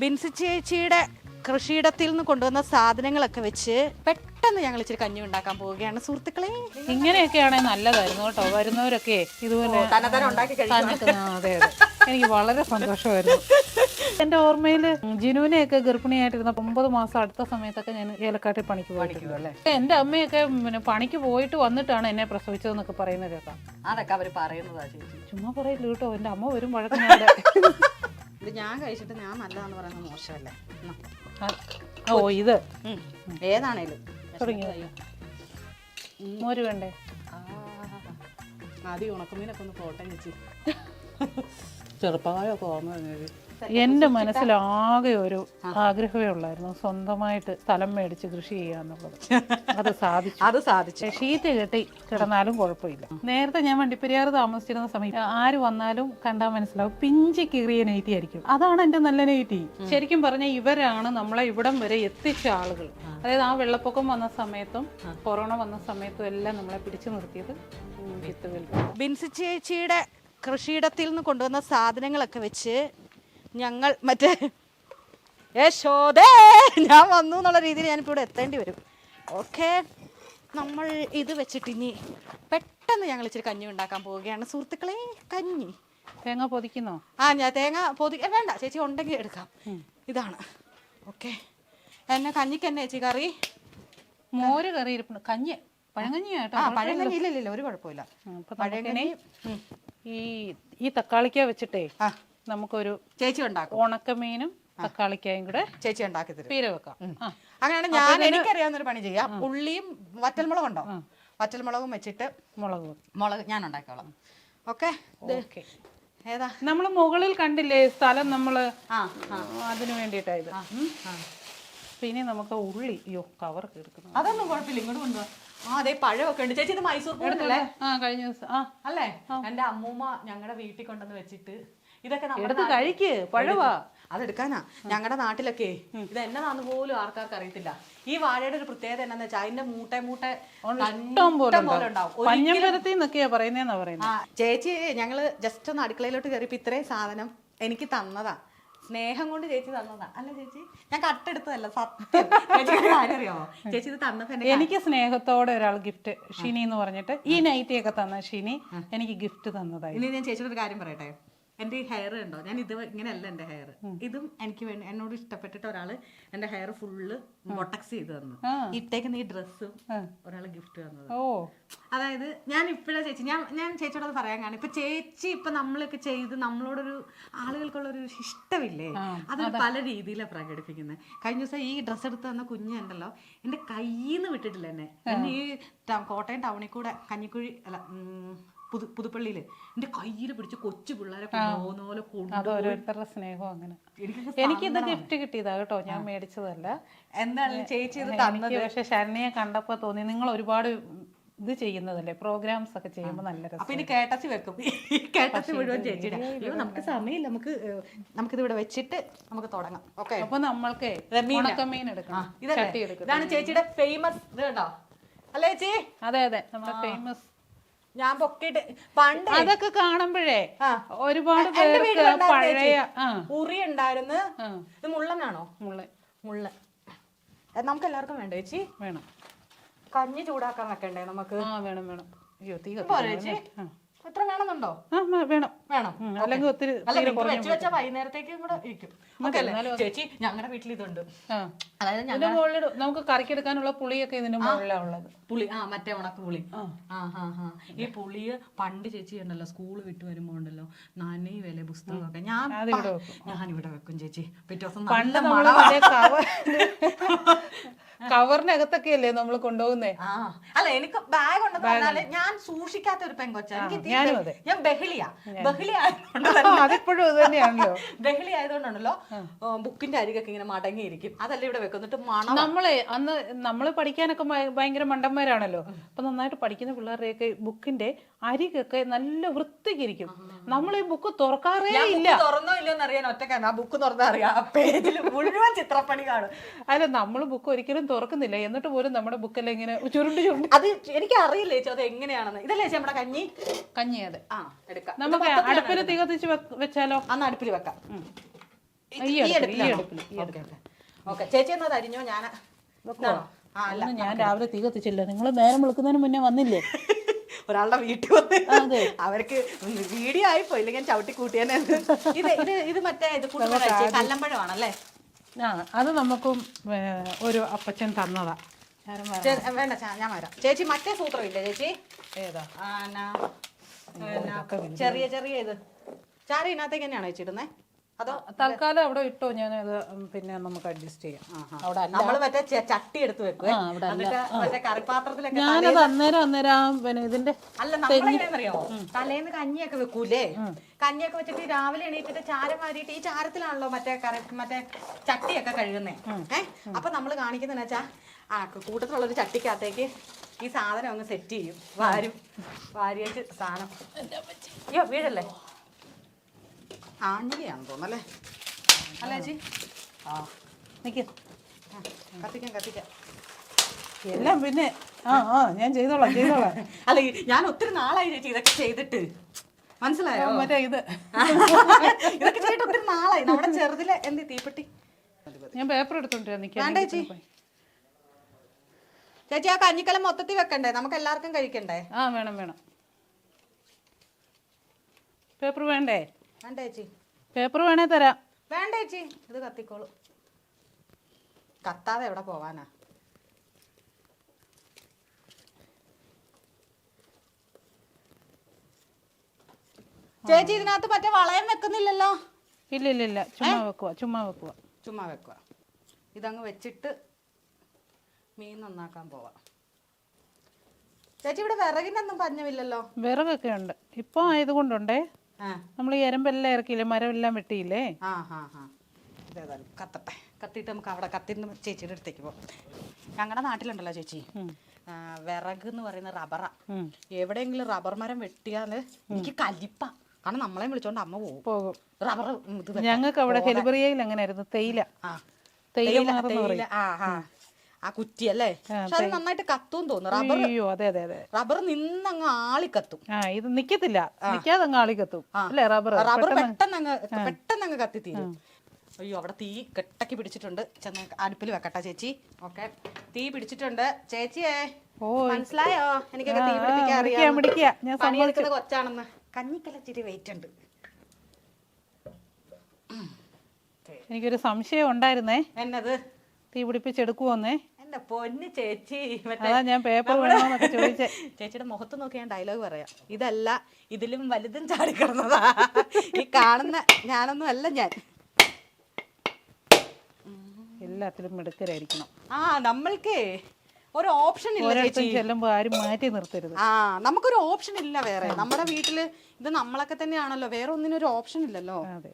ബിൻസി ചേച്ചിയുടെ കൃഷിയിടത്തിൽ നിന്ന് കൊണ്ടുവന്ന സാധനങ്ങളൊക്കെ വെച്ച് പെട്ടെന്ന് ഞങ്ങൾ ഇച്ചിരി കഞ്ഞി ഉണ്ടാക്കാൻ പോവുകയാണ്. സുഹൃത്തുക്കളെ ഇങ്ങനെയൊക്കെയാണെങ്കിൽ നല്ലതായിരുന്നു കേട്ടോ. വരുന്നവരൊക്കെ ഇതുപോലെ അതെ എനിക്ക് വളരെ സന്തോഷമായിരുന്നു. എന്റെ ഓർമ്മയിൽ ജിനുവിനെയൊക്കെ ഗർഭിണിയായിട്ടിരുന്ന ഒമ്പത് മാസം അടുത്ത സമയത്തൊക്കെ ഞാൻ ഏലക്കാട്ടിൽ പണിക്ക് പോയിട്ടുണ്ട് അല്ലേ? എന്റെ അമ്മയൊക്കെ പിന്നെ പണിക്ക് പോയിട്ട് വന്നിട്ടാണ് എന്നെ പ്രസവിച്ചതെന്നൊക്കെ പറയുന്നത് കേട്ടോ. അതൊക്കെ അവർ പറയുന്നതാ ചേച്ചി. ചുമ്മാ പറയില്ല കേട്ടോ. എന്റെ അമ്മ വരും വഴക്കം ഞാൻ ഇത് ഞാൻ കഴിച്ചിട്ട് ഞാൻ നല്ലതാന്ന് പറയുന്നത് മോശമല്ലേ. ഓ ഇത്. ഏതാണേലും. മോര് വേണ്ടേ. ആദ്യം ഉണക്കമീനൊക്കെ ഒന്ന് പോട്ടെ ചേച്ചി. ചെറുപ്പകാലമൊക്കെ ഓർമ്മ വന്നത്. എന്റെ മനസ്സിൽ ആകെ ഒരു ആഗ്രഹമേ ഉള്ളായിരുന്നു സ്വന്തമായിട്ട് സ്ഥലം മേടിച്ച് കൃഷി ചെയ്യാന്നുള്ളത് അത് സാധിച്ചു. അത് സാധിച്ചു. ഷീറ്റ് കെട്ടി കിടന്നാലും കുഴപ്പമില്ല. നേരത്തെ ഞാൻ വണ്ടിപ്പെരിയാർ താമസിച്ചിരുന്ന സമയത്ത് ആര് വന്നാലും കണ്ടാൽ മനസ്സിലാവും പിഞ്ചി കീറിയ നെയ്റ്റി ആയിരിക്കും. അതാണ് എന്റെ നല്ല നെയ്റ്റി ശരിക്കും പറഞ്ഞാൽ ഇവരാണ് നമ്മളെ ഇവിടം വരെ എത്തിച്ച ആളുകൾ. അതായത് ആ വെള്ളപ്പൊക്കം വന്ന സമയത്തും കൊറോണ വന്ന സമയത്തും എല്ലാം നമ്മളെ പിടിച്ചു നിർത്തിയത് വിത്ത് ബിൻസി ചേച്ചിയുടെ കൃഷിയിടത്തിൽ നിന്ന് കൊണ്ടുവന്ന സാധനങ്ങളൊക്കെ വെച്ച് ഞങ്ങൾ മറ്റേ യശോദേ ഞാൻ വന്നു എന്നുള്ള രീതിയിൽ ഞാനിപ്പോൾ ഇവിടെ എത്തേണ്ടി വരും. ഓക്കെ നമ്മൾ ഇത് വെച്ചിട്ട് ഇനി പെട്ടെന്ന് ഞങ്ങൾ ഇച്ചിരി കഞ്ഞി ഉണ്ടാക്കാൻ പോവുകയാണ്. സുഹൃത്തുക്കളെ കഞ്ഞി. തേങ്ങ പൊതിക്കുന്നോ? ആ ഞാൻ തേങ്ങ പൊതി വേണ്ട ചേച്ചി ഉണ്ടെങ്കിൽ എടുക്കാം. ഇതാണ്. ഓക്കെ. എന്നെ കഞ്ഞിക്ക് എന്നെ ചേച്ചി കറി? മോര് കറി ഇരിപ്പുണ്ട്. കഞ്ഞി പഴങ്കഞ്ഞിയാട്ടോ ആ പഴയ കഞ്ഞി ഇല്ല ഇല്ല, ഒരു കുഴപ്പമില്ല. അപ്പൊ കഞ്ഞി ഈ ഈ തക്കാളിക്ക വെച്ചിട്ടേ ആ. നമുക്കൊരു ചേച്ചി ഉണ്ടാക്കും. ഉണക്കമീനും തക്കാളിക്കായും കൂടെ ചേച്ചി ഉണ്ടാക്കി തരും. പീര വെക്കാം. അങ്ങനെയാണ് ഞാൻ എനിക്കറിയാവുന്ന ഒരു പണി ചെയ്യാം. ഉള്ളിയും വറ്റൽമുളകും ഉണ്ടോ വറ്റൽമുളകും വെച്ചിട്ട് മുളക്. മുളക് ഞാൻ ഉണ്ടാക്കിക്കോളാം. ഓക്കെ? ഏതാ? നമ്മൾ മുകളിൽ കണ്ടില്ലേ സ്ഥലം നമ്മൾ അതിനു വേണ്ടിയിട്ടായത്. ആ. പിന്നെ നമുക്ക് ഉള്ളി യോ കവർ എടുക്കണം അതൊന്നും കുഴപ്പമില്ല. ഇങ്ങോട്ട് കൊണ്ടുപോകാം ആ അതെ പഴമൊക്കെ ഉണ്ട്. ചേച്ചി ഇത് മൈസൂർ കഴിഞ്ഞ ദിവസം. അല്ലേ? എന്റെ അമ്മൂമ്മ ഞങ്ങളുടെ വീട്ടിൽ കൊണ്ടുവന്ന് വെച്ചിട്ട് ഇതൊക്കെ എടുത്ത് കഴിക്ക് പഴവാ. അതെടുക്കാനാ. ഞങ്ങളുടെ നാട്ടിലൊക്കെ ഇത് എന്നതാന്ന് പോലും ആർക്കാർക്ക് അറിയത്തില്ല. ഈ വാഴയുടെ ഒരു പ്രത്യേകത എന്നാന്ന് വെച്ചാൽ അതിന്റെ മൂട്ടെ മൂട്ടെ ഇഷ്ടം പോലെ ഉണ്ടാവും. ചേച്ചി ഞങ്ങൾ ജസ്റ്റ് ഒന്ന് അടുക്കളയിലോട്ട് കയറിയപ്പോ ഇത്രയും സാധനം എനിക്ക് തന്നതാ. സ്നേഹം കൊണ്ട് ചേച്ചി തന്നതാ. അല്ല ചേച്ചി ഞാൻ കട്ടെടുത്തതല്ല സത്യം. ചേച്ചിക്ക് കാര്യം അറിയാമോ ചേച്ചി ഇത് തന്നപ്പോ എനിക്ക് സ്നേഹത്തോടെ ഒരാൾ ഗിഫ്റ്റ് ഷിനി എന്ന് പറഞ്ഞിട്ട് ഈ നൈറ്റിയൊക്കെ തന്ന ഷിനി എനിക്ക് ഗിഫ്റ്റ് തന്നതായി. ഇനി ഞാൻ ചേച്ചിയുടെ ഒരു കാര്യം പറയട്ടെ? എന്റെ ഈ ഹെയർ ഉണ്ടോ ഞാൻ ഇത് ഇങ്ങനെയല്ല എന്റെ ഹെയർ ഇതും എനിക്ക് വേണ്ടി എന്നോട് ഇഷ്ടപ്പെട്ടിട്ട് ഒരാൾ എന്റെ ഹെയർ ഫുള്ള് ബൊട്ടക്സ് ചെയ്ത് തന്നു. ഇട്ടേക്കുന്ന ഈ ഡ്രസ്സും ഒരാൾ ഗിഫ്റ്റ് തന്നത്. അതായത് ഞാൻ ഇപ്പഴാ ചേച്ചി ഞാൻ ഞാൻ ചേച്ചിയോട് പറയാൻ കാണും ഇപ്പൊ ചേച്ചി ഇപ്പൊ നമ്മളൊക്കെ ചെയ്ത് നമ്മളോടൊരു ആളുകൾക്കുള്ള ഒരു ഇഷ്ടമില്ലേ അത്. പല രീതിയിലാണ് പ്രകടിപ്പിക്കുന്നത് കഴിഞ്ഞ ദിവസം ഈ ഡ്രസ്സ് എടുത്ത് തന്ന കുഞ്ഞുണ്ടല്ലോ എന്റെ കയ്യിൽ നിന്ന് വിട്ടിട്ടില്ല എന്നെ. ഈ കോട്ടയം ടൗണിൽ കൂടെ കഞ്ഞിക്കുഴി അല്ല പുതു പുതുപ്പള്ളിയിൽ. എന്റെ കയ്യിൽ പിടിച്ച് കൊച്ചു പിള്ളേരെ കൊണ്ടുപോകുന്ന പോലെ കൊണ്ട് അത് ഓരോരുത്തരുടെ സ്നേഹം അങ്ങനെ. എനിക്കിത് ഗിഫ്റ്റ് കിട്ടിയതാ കേട്ടോ. ഞാൻ മേടിച്ചതല്ല. എന്താണ് ചേച്ചി ഇത് തന്നത്? പക്ഷെ ശരണിയെ കണ്ടപ്പോ തോന്നി നിങ്ങൾ ഒരുപാട് ഇത് ചെയ്യുന്നതല്ലേ? പ്രോഗ്രാംസ് ഒക്കെ ചെയ്യുമ്പോൾ നല്ല രസം അപ്പൊ ഇനി കേട്ടസി വെക്കും. കേട്ടസി മുഴുവൻ ചേച്ചിയുടെ. നമുക്ക് സമയമില്ല. നമുക്ക് നമുക്കിത് ഇവിടെ വെച്ചിട്ട് നമുക്ക് തുടങ്ങാം. ഓക്കെ. അപ്പൊ നമ്മൾക്ക് ഉണക്കമീൻ എടുക്കണം. ഇതാണ് ചേച്ചിയുടെ ഫേമസ് ഇത് കണ്ടോ? അല്ലേ ചേച്ചി? അതെ അതെ. നമ്മുടെ ഫേമസ് ഞാൻ പൊക്കിട്ട് പണ്ട് അതൊക്കെ കാണുമ്പോഴേ ഒരുപാട് പഴയ ഉറി ഉണ്ടായിരുന്നു ഇത് മുള്ളനാണോ? മുള്ള മുള്ള നമുക്ക് എല്ലാവർക്കും വേണ്ട ചേച്ചി? വേണം. കഞ്ഞി ചൂടാക്കാൻ വെക്കണ്ടേ നമുക്ക്? ആ വേണം വേണം. അയ്യോ തീ എത്ര വേണമെന്നുണ്ടോ? ആ മ- വേണം. വേണം. ഉം, അല്ലെങ്കിൽ ഒത്തിരി അല്ല തീരെ നിങ്ങൾക്ക് കുറഞ്ഞു വെച്ച് വെച്ചാൽ വൈകുന്നേരത്തേക്കും കൂടെ ഇരിക്കും. ഓക്കെ അല്ലേ? ചേച്ചി ഞങ്ങളുടെ വീട്ടിൽ ഇതുണ്ട് ആ. അതായത് ഞങ്ങൾ ഇതിന്റെ മുകളിൽ നമുക്ക് കറിക്കെടുക്കാനുള്ള പുളിയൊക്കെ ഇതിന്റെ മുകളിലാണ് ഉള്ളത്. പുളി ആ മറ്റേ ഉണക്ക പുളി. ആ. ആ ഈ പുളിയെ പണ്ട് ചേച്ചി ഉണ്ടല്ലോ സ്കൂൾ വിട്ട് വരുമ്പോ ഉണ്ടല്ലോ നനയും വില പുസ്തകമൊക്കെ. ഞാൻ അതിവിടെ ഞാൻ ഇവിടെ വെക്കും. ചേച്ചി. പിറ്റേ ദിവസം പണ്ട് നല്ല നമ്മൾ മറ്റേ കവർ കവറിനകത്തൊക്കെ അല്ലേ നമ്മൾ കൊണ്ടുപോകുന്നേ അല്ല എനിക്ക് ബാഗ് ഉണ്ടെന്ന് പറഞ്ഞാൽ ഞാൻ സൂക്ഷിക്കാത്ത ഒരു പെങ്കൊച്ച. എനിക്ക്. ഞാൻ ബഹളിയാ. ബഹളി ആയതുകൊണ്ട് തന്നെയാണല്ലോ. ബഹളി ആയതുകൊണ്ടാണല്ലോ ബുക്കിന്റെ അരികൊക്കെ ഇങ്ങനെ മടങ്ങിയിരിക്കും. അതല്ല ഇവിടെ വെക്കുന്നിട്ട് മണം നമ്മളെ അന്ന് നമ്മൾ പഠിക്കാനൊക്കെ ഭയ- ഭയങ്കര മണ്ടന്മാരാണല്ലോ. അപ്പൊ നന്നായിട്ട് പഠിക്കുന്ന പിള്ളേരുടെയൊക്കെ ബുക്കിന്റെ അരികൊക്കെ നല്ല വൃത്തിക്കിരിക്കും. നമ്മൾ ഈ ബുക്ക് തുറക്കാറേ ഇല്ല. തുറന്നോ ഇല്ലയോന്ന് അറിയാൻ ഒറ്റക്കാണ് ആ ബുക്ക് തുറന്നാ അറിയാം. പേജിൽ മുഴുവൻ ചിത്രപ്പണി കാണും. അല്ല നമ്മൾ ബുക്ക് ഒരിക്കലും തുറക്കുന്നില്ല. എന്നിട്ട് പോലും നമ്മുടെ ബുക്കെല്ലാം ഇങ്ങനെ ചുരുണ്ട് ചുരുണ്ട്. അത് എനിക്ക് അറിയില്ല ചേച്ചി അത് എങ്ങനെയാണെന്ന്. ഇതല്ലേ ചേച്ചി നമ്മുടെ കഞ്ഞി? കഞ്ഞി അതെ. ആ എടുക്കാം. നമുക്ക് അടുപ്പിൽ തീ കത്തിച്ച് വെച്ചാലോ? അന്ന് അടുപ്പിൽ വെക്കാം. ഈ അടുപ്പിൽ, ഓക്കെ ചേച്ചി എന്നത് അരിഞ്ഞോ ഞാൻ ഞാൻ രാവിലെ തീ കത്തിച്ചില്ല. നിങ്ങൾ നേരം വിളിക്കുന്നതിന് മുന്നേ വന്നില്ലേ? ഒരാളുടെ വീട്ടിൽ വന്ന്. അവർക്ക് വീഡിയോ ആയി ഇല്ലെങ്കിൽ ഞാൻ ചവിട്ടി കൂട്ടിയാണ് ഇത് ഇത് ഇത് മറ്റേ ഇത് കല്ലമ്പഴമാണല്ലേ? ആ അത് നമുക്കും ഒരു അപ്പച്ചൻ തന്നതാ. വേണ്ട ഞാൻ വരാം. ചേച്ചി മറ്റേ സൂത്രം ഇല്ലേ ചേച്ചി? ഏതാ? ചെറിയ ചെറിയ ഇത്. ചാരി ഇതിനകത്തേക്ക് തന്നെയാണോ ചേച്ചി ഇടുന്നേ അതോ തൽക്കാലം അവിടെ ഇട്ടോ ഞാൻ അത് പിന്നെ നമുക്ക് അഡ്ജസ്റ്റ് ചെയ്യാം. അവിടെ നമ്മൾ മറ്റേ ചട്ടി എടുത്ത് വെക്കുക അവിടെ കറിപ്പാത്രത്തിലൊക്കെ ഞാനത് അന്നേരം അന്നേരം പിന്നെ ഇതിന്റെ അല്ല നമ്മളെങ്ങനെയാണെന്നറിയോ തലേന്ന് കഞ്ഞിയൊക്കെ വെക്കൂലേ? കഞ്ഞിയൊക്കെ വെച്ചിട്ട് രാവിലെ എണീറ്റിട്ട് ചാരം വാരിയിട്ട് ഈ ചാരത്തിലാണല്ലോ മറ്റേ കറി മറ്റേ ചട്ടിയൊക്കെ കഴുകുന്നേ. ഏഹ് അപ്പൊ നമ്മൾ കാണിക്കുന്നതെന്ന് വെച്ചാ ആ കൂട്ടത്തിലുള്ള ഒരു ചട്ടിക്കകത്തേക്ക് ഈ സാധനം അങ്ങ് സെറ്റ് ചെയ്യും. വാരും. വാരിയിട്ട് സാധനം. അയ്യോ വീഴല്ലേ? ആഞ്ഞിലിയാണെന്ന് തോന്നല്ലേ അല്ലേ ചേച്ചി? ആ. നിക്ക്. ആ, കത്തിക്കാം കത്തിക്കാം. എല്ലാം പിന്നെ ആ ആ ഞാൻ ചെയ്തോളാം ചെയ്തോളാം. അല്ല ഞാൻ ഒത്തിരി നാളായി ചേച്ചി ഇതൊക്കെ ചെയ്തിട്ട്. മനസ്സിലായോ? മറ്റേ ഇത്. ഇതൊക്കെ ചെയ്തിട്ട് ഒത്തിരി നാളായി. നമ്മുടെ ചെറുതിലെ എന്ത് തീപ്പെട്ടി? ഞാൻ പേപ്പർ എടുത്തോണ്ടിരാ നിൽക്കാം വേണ്ട ചേച്ചി? ചേച്ചി ആ കഞ്ഞിക്കലം മൊത്തത്തിൽ വെക്കണ്ടേ? നമുക്ക് എല്ലാവർക്കും കഴിക്കണ്ടേ? ആ വേണം വേണം. പേപ്പർ വേണ്ടേ? വേണ്ട ചേച്ചി. പേപ്പർ വേണേ തരാം. വേണ്ട ചേച്ചി. ഇത് കത്തിക്കോളൂ. കത്താതെ എവിടെ പോവാനാ? ചേച്ചി ഇതിനകത്ത് മറ്റേ വളയം വെക്കുന്നില്ലല്ലോ? ഇല്ല ഇല്ല ഇല്ല ചുമ്മാ വെക്കുക ചുമ്മാ വെക്കുക ചുമ്മാ വെക്കുക ഇതങ്ങ് വെച്ചിട്ട് മീൻ നന്നാക്കാൻ പോവാം. ചേച്ചി ഇവിടെ വിറകിനൊന്നും പഞ്ഞമില്ലല്ലോ? വിറകൊക്കെ ഉണ്ട്. ഇപ്പോൾ ആയതുകൊണ്ടുണ്ടേ. നമ്മൾ ഈ എരമ്പെല്ലാം ഇറക്കിയില്ലേ? എല്ലാം വെട്ടിയില്ലേ? ആ ഹാ ഹാ ഇതേതായാലും കത്തട്ടെ. കത്തിയിട്ട് നമുക്ക് അവിടെ കത്തിന്ന് ചേച്ചിയുടെ അടുത്തേക്ക് പോകാം ഞങ്ങളുടെ നാട്ടിലുണ്ടല്ലോ ചേച്ചി. വിറക് എന്ന് പറയുന്ന റബ്ബറാ. എവിടെയെങ്കിലും റബ്ബർ മരം വെട്ടിയാൽ എനിക്ക് കലിപ്പ. കാരണം നമ്മളെ വിളിച്ചോണ്ട് അമ്മ പോകും പോകും. റബ്ബർ ഞങ്ങൾക്ക് അവിടെ ഹെലിബറിയയിൽ അങ്ങനെയായിരുന്നു. തേയില. ആ. തേയില തേയില, ആ ആ. ആ കുറ്റി അല്ലേ പക്ഷെ അത് നന്നായിട്ട് കത്തും തോന്നുന്നു. റബ്ബർ അയ്യോ അതെ അതെ അതെ. റബ്ബർ നിന്നങ്ങ് ആളി കത്തും ആ ഇത് നിക്കത്തില്ല. നിക്കാതെ അങ്ങ് ആളിക്കത്തും. അല്ലേ റബ്ബർ? റബ്ബർ പെട്ടെന്ന് അങ്ങ് പെട്ടെന്ന് അങ്ങ് കത്തി തീരും അയ്യോ അവിടെ തീ കെട്ടക്കി പിടിച്ചിട്ടുണ്ട്. ചെന്ന് അടുപ്പിൽ വെക്കട്ടെ ചേച്ചി. ഓക്കെ. തീ പിടിച്ചിട്ടുണ്ട്. ചേച്ചിയേ ഓ മനസ്സിലായോ? എനിക്കൊക്കെ തീ പിടിപ്പിക്കാൻ അറിയാം പണിയെടുക്കുന്ന കൊച്ചാണെന്ന്. കഞ്ഞിക്കലച്ചിരി വെയിറ്റ് ഉണ്ട്. എനിക്കൊരു സംശയം ഉണ്ടായിരുന്നേ. എന്നത്? തീ പിടിപ്പിച്ചെടുക്കുവോന്നേ? എന്റെ പൊന്ന് ചേച്ചി അതാ ഞാൻ പേപ്പർ ചോദിച്ചേ. ചേച്ചിയുടെ മുഖത്ത് നോക്കി ഞാൻ ഡയലോഗ് പറയാം. ഇതല്ല ഇതിലും വലുതും ചാടിക്കിടന്നതാ ഈ കാണുന്ന ഞാനൊന്നും അല്ല ഞാൻ. എല്ലാത്തിലും മിടുക്കരായിരിക്കണം. ആ നമ്മൾക്ക് ഒരു ഓപ്ഷൻ ഇല്ല ചെല്ലുമ്പോൾ ആരും മാറ്റി നിർത്തരുത്. ആ നമുക്കൊരു ഓപ്ഷൻ ഇല്ല വേറെ. നമ്മുടെ വീട്ടിൽ ഇത് നമ്മളൊക്കെ തന്നെയാണല്ലോ വേറെ ഒന്നിനും ഒരു ഓപ്ഷൻ ഇല്ലല്ലോ. അതെ.